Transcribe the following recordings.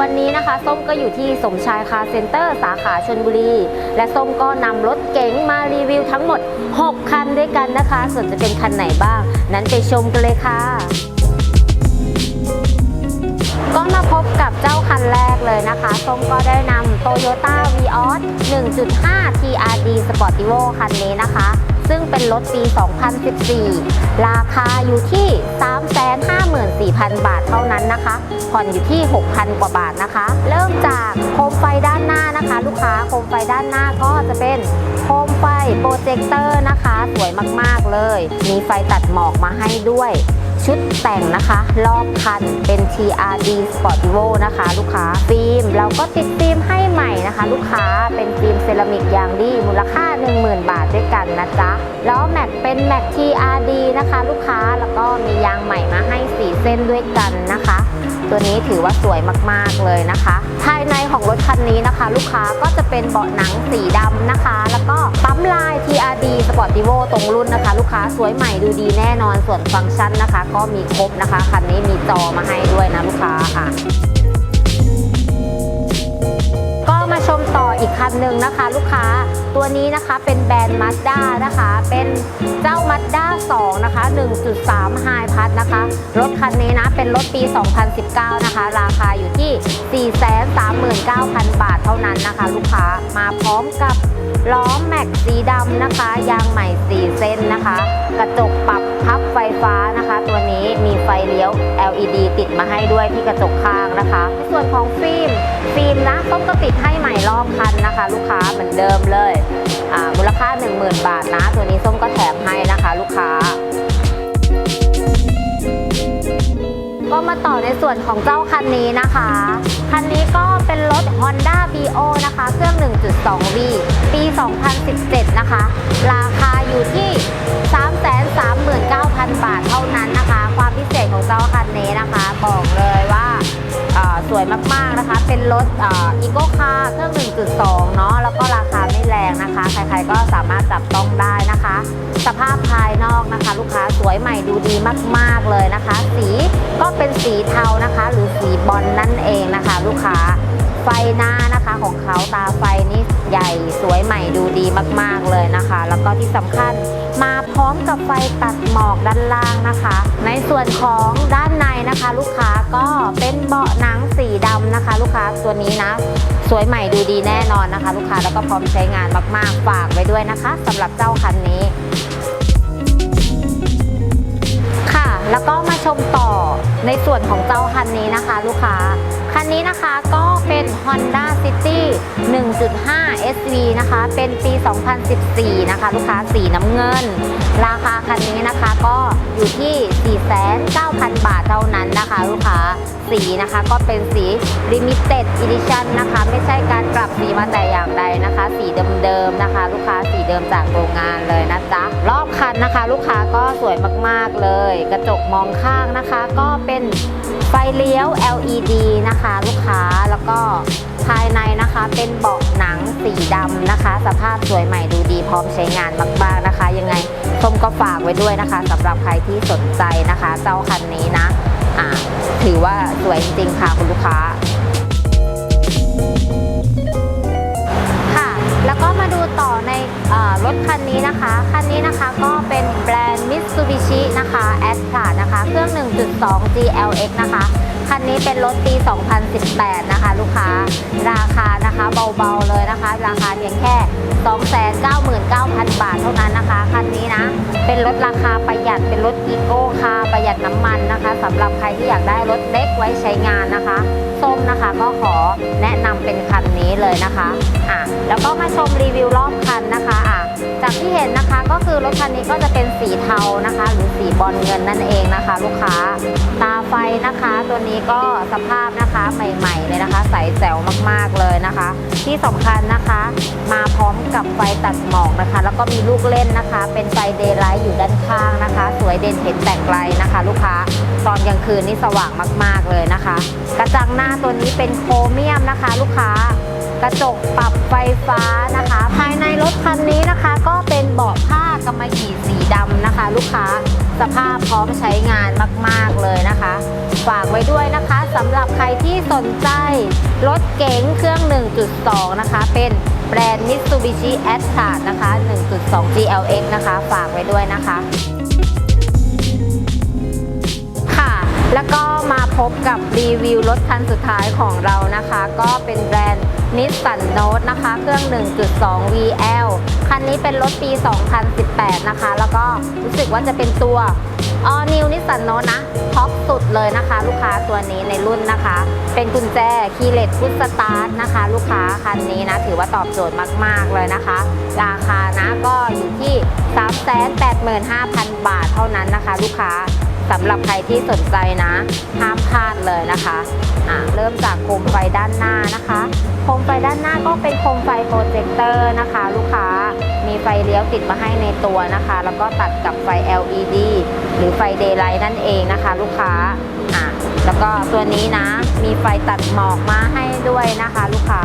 วันนี้นะคะส้มก็อยู่ที่สมชายคาร์เซ็นเตอร์สาขาชนบุรี และส้มก็นำรถเก๋งมารีวิวทั้งหมด 6 คันด้วยกันนะคะ ส่วนจะเป็นคันไหนบ้าง นั้นไปชมกันเลยค่ะ ก็มาพบกับเจ้าคันแรกเลยนะคะ ส้มก็ได้นำ Toyota Vios 1.5 TRD Sportivo คันนี้นะคะ ซึ่งเป็นรถปี 2014 ราคาอยู่ที่ 354,000 บาทเท่านั้นนะคะ ผ่อนอยู่ที่ 6,000 กว่าบาทนะคะ เริ่มจากโคมไฟด้านหน้านะคะ ลูกค้าโคมไฟด้านหน้าก็จะเป็นโคมไฟโปรเจคเตอร์นะคะ สวยมากๆเลย มีไฟตัดหมอกมาให้ด้วย ชุดแต่งนะคะ รอบคันเป็น TRD Sportivo นะคะ ลูกค้าฟิล์มเราก็ติดฟิล์มให้ใหม่นะคะ ลูกค้าเป็นฟิล์มเซรามิกอย่างดีมูลค่า 10,000 บาทด้วยกันนะจ๊ะล้อแม็กเป็นแม็ก TRD นะคะ ลูกค้าแล้วก็มียางใหม่มาให้4เส้นด้วยกันนะคะ ตัวนี้ถือว่าสวยมากๆเลยนะคะ ภายในของรถคันนี้นะคะ ลูกค้าก็จะเป็นเบาะหนังสีดำนะคะ แล้วก็ปั๊ม สปอร์ตติโวตรงรุ่นนะคะ ลูกค้าสวยใหม่ดูดีแน่นอนส่วนฟังก์ชันนะคะ ก็มีครบนะคะ คันนี้มีจอมาให้ด้วยนะลูกค้าค่ะ ออีกคันหนึ่งนะคะ ลูกค้าตัวนี้นะคะเป็นแบรนด์ Mazda นะคะ เป็นเจ้า Mazda 2นะคะ 1.3 High p a s นะคะ รถคันนี้นะเป็นรถปี 2019 นะคะ ราคาอยู่ที่ 439,000 บาทเท่านั้นนะคะ ลูกค้ามาพร้อมกับล้อแม็กสีดำนะคะ ยางใหม่ 4 เส้นนะคะ กระจกปรับพับไฟฟ้านะคะ ตัวนี้มีไฟเลี้ยว LED ติดมาให้ด้วยที่กระจกข้างนะคะในส่วนของฟิล์ม ฟิล์มนะต้องก็ติดให้ใหม่รอบคันนะคะ ลูกค้าเหมือนเดิมเลยอ่ามูลค่า 10,000 บาทนะ ตัวนี้ส้มก็แถมให้นะคะ ลูกค้า ก็มาต่อในส่วนของเจ้าคันนี้นะคะ คันนี้ก็เป็นรถ Honda BO นะคะ เครื่อง 1.2V ปี 2017 นะคะ ราคาอยู่ที่ 339,000 บาทเท่านั้นนะคะ ความพิเศษของเจ้าคันนี้นะคะ บอกเลย สวยมากๆนะคะ เป็นรถอีโก้คาร์เครื่อง 1.2 เนาะแล้วก็ราคาไม่แรงนะคะ ใครๆก็สามารถจับต้องได้นะคะ สภาพภายนอกนะคะ ลูกค้าสวยใหม่ดูดีมาก ๆเลยนะคะ สีก็เป็นสีเทานะคะ หรือสีบอลนั่นเองนะคะ ลูกค้าไฟหน้านะคะของเขาตาไฟนี่ใหญ่สวยใหม่ดูดีมากๆเลยนะคะ แล้วก็ที่สำคัญมาพร้อมกับไฟตัดหมอกด้านล่างนะคะ ในส่วนของด้าน นะคะ ลูกค้าก็เป็นเบาะหนังสีดำนะคะ ลูกค้าตัวนี้นะ สวยใหม่ดูดีแน่นอนนะคะ ลูกค้าแล้วก็พร้อมใช้งานมากๆฝากไว้ด้วยนะคะสำหรับเจ้าคันนี้ค่ะ แล้วก็มาชมต่อในส่วนของเจ้าคันนี้นะคะ ลูกค้า นนี้นะคะก็เป็น Honda City 1.5 SV นะคะ เป็นปี 2014 นะคะ ลูกค้าสีน้ำเงิน ราคาคันนี้นะคะก็อยู่ที่ 4,900บาทเท่านั้นนะคะ ลูกค้า สีนะคะ ก็เป็นสี Limited Edition นะคะ ไม่ใช่การปรับสีมาแต่อย่างใดนะคะ สีเดิมๆนะคะ ลูกค้าสีเดิมจากโรงงานเลยนะจ๊ะรอบคันนะคะ ลูกค้าก็สวยมากๆเลย กระจกมองข้างนะคะ ก็เป็นไฟเลี้ยว LED นะคะ ลูกค้าแล้วก็ภายในนะคะเป็นเบาะหนังสีดำนะคะ สภาพสวยใหม่ดูดีพร้อมใช้งานมากๆนะคะ ยังไงส้มก็ฝากไว้ด้วยนะคะสำหรับใครที่สนใจนะคะ เจ้าคันนี้นะอ่า ถือว่าสวยจริงๆค่ะคุณลูกค้า ค่ะ แล้วก็มาดูต่อในอรถคันนี้นะคะ คันนี้นะคะก็เป็นแบรนด์ Mitsubishi นะคะ a s t r a นะคะ เครื่อง 1.2 GLX นะคะ คันนี้เป็นรถปี 2018 นะคะ ลูกค้า ราคานะคะเบาๆเลยนะคะ ราคาเพียงแค่ 299,000 บาทเท่านั้นนะคะ คันนี้นะ เป็นรถราคาประหยัด เป็นรถอีโก้คาร์ประหยัดน้ำมันนะคะสำหรับใครที่อยากได้รถเล็กไว้ใช้งานนะคะส้มนะคะก็ขอแนะนำเป็นคันนี้เลยนะคะ อะ แล้วก็มาชมรีวิวรอบคันนะคะ อะ จากที่เห็นนะคะก็คือรถคันนี้ก็จะเป็นสีเทานะคะ หรือสีบอลเงินนั่นเองนะคะ ลูกค้าตาไฟนะคะ ตัวนี้ก็สภาพนะคะใหม่ๆเลยนะคะ ใสแจ๋วมากๆเลยนะคะ ที่สำคัญนะคะ มาพร้อมกับไฟตัดหมอกนะคะ แล้วก็มีลูกเล่นนะคะ เป็นไฟเดย์ไลท์อยู่ด้านข้างนะคะ สวยเด่นเห็นแต่ไกลนะคะ ลูกค้าตอนกลางคืนนี่สว่างมาก ๆเลยนะคะ กระจังหน้าตัวนี้เป็นโครเมียมนะคะ ลูกค้า กระจกปรับไฟฟ้านะคะ ภายในรถคันนี้นะคะ ก็เป็นเบาะผ้ากำมะหยี่สีดำนะคะ ลูกค้าสภาพพร้อมใช้งานมาก ๆ เลยนะคะ ฝากไว้ด้วยนะคะสำหรับใครที่สนใจรถเก๋งเครื่อง 1.2 นะคะ เป็นแบรนด์ Mitsubishi a t t a นะคะ 1.2 GLX นะคะ ฝากไว้ด้วยนะคะ ค่ะ แล้วก็ บกับรีวิวรถคันสุดท้ายของเรานะคะ ก็เป็นแบรนด์ Nissan Note นะคะ เครื่อง 1.2 VL คันนี้เป็นรถปี 2018 นะคะ แล้วก็รู้สึกว่าจะเป็นตัว All New Nissan Note นะท็อปสุดเลยนะคะ ลูกค้าตัวนี้ในรุ่นนะคะ เป็นกุญแจคีย์เลสพุทสตาร์ทนะคะ ลูกค้าคันนี้นะ ถือว่าตอบโจทย์มาก ๆ เลยนะคะ ราคานะก็อยู่ที่ 385,000 บาทเท่านั้นนะคะ ลูกค้า สำหรับใครที่สนใจนะ ห้ามพลาดเลยนะคะะเริ่มจากโคมไฟด้านหน้านะคะ โคมไฟด้านหน้าก็เป็นโคมไฟโปรเจคเตอร์นะคะ ลูกค้ามีไฟเลี้ยวติดมาให้ในตัวนะคะ แล้วก็ตัดกับไฟ LED หรือไฟ Daylight นั่นเองนะคะ ลูกค้าอะแล้วก็ตัวนี้นะ มีไฟตัดหมอกมาให้ด้วยนะคะ ลูกค้า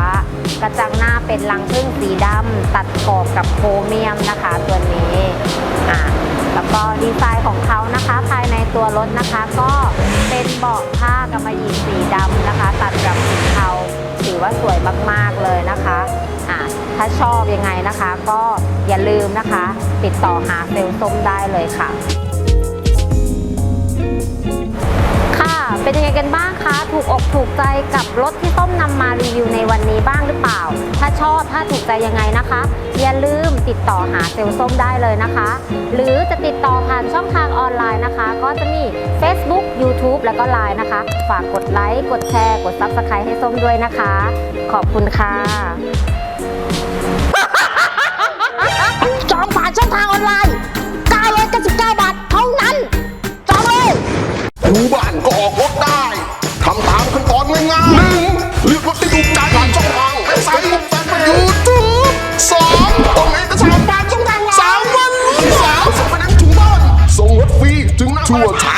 กระจังหน้าเป็นลังพึ่งสีดำตัดขอบกับโครเมียมนะคะ ตัวนี้อะแล้วก็ดีไซน์ของ ตัวรถนะคะ ก็เป็นเบาะผ้ากำมะหยี่สีดำนะคะ ตัดกับสีเทาถือว่าสวยมากๆเลยนะคะอะถ้าชอบยังไงนะคะ ก็อย่าลืมนะคะ ติดต่อหาเซลล์ส้มได้เลยค่ะค่ะ เป็นยังไงกันบ้างคะ ถูกอกถูกใจกับรถที่ส้มนำมารีวิวในวัน ชอบถ้าถูกใจยังไงนะคะ อย่าลืมติดต่อหาเซลล์ส้มได้เลยนะคะ หรือจะติดต่อผ่านช่องทางออนไลน์นะคะ ก็จะมี Facebook YouTube แล้วก็ Line นะคะ ฝากกดไลค์กดแชร์กด Subscribe ให้ส้มด้วยนะคะ ขอบคุณค่ะจองผ่านช่องทางออนไลน์999บาทเท่านั้นจองเลยดูบ้านก็ออกรถได้ ทาง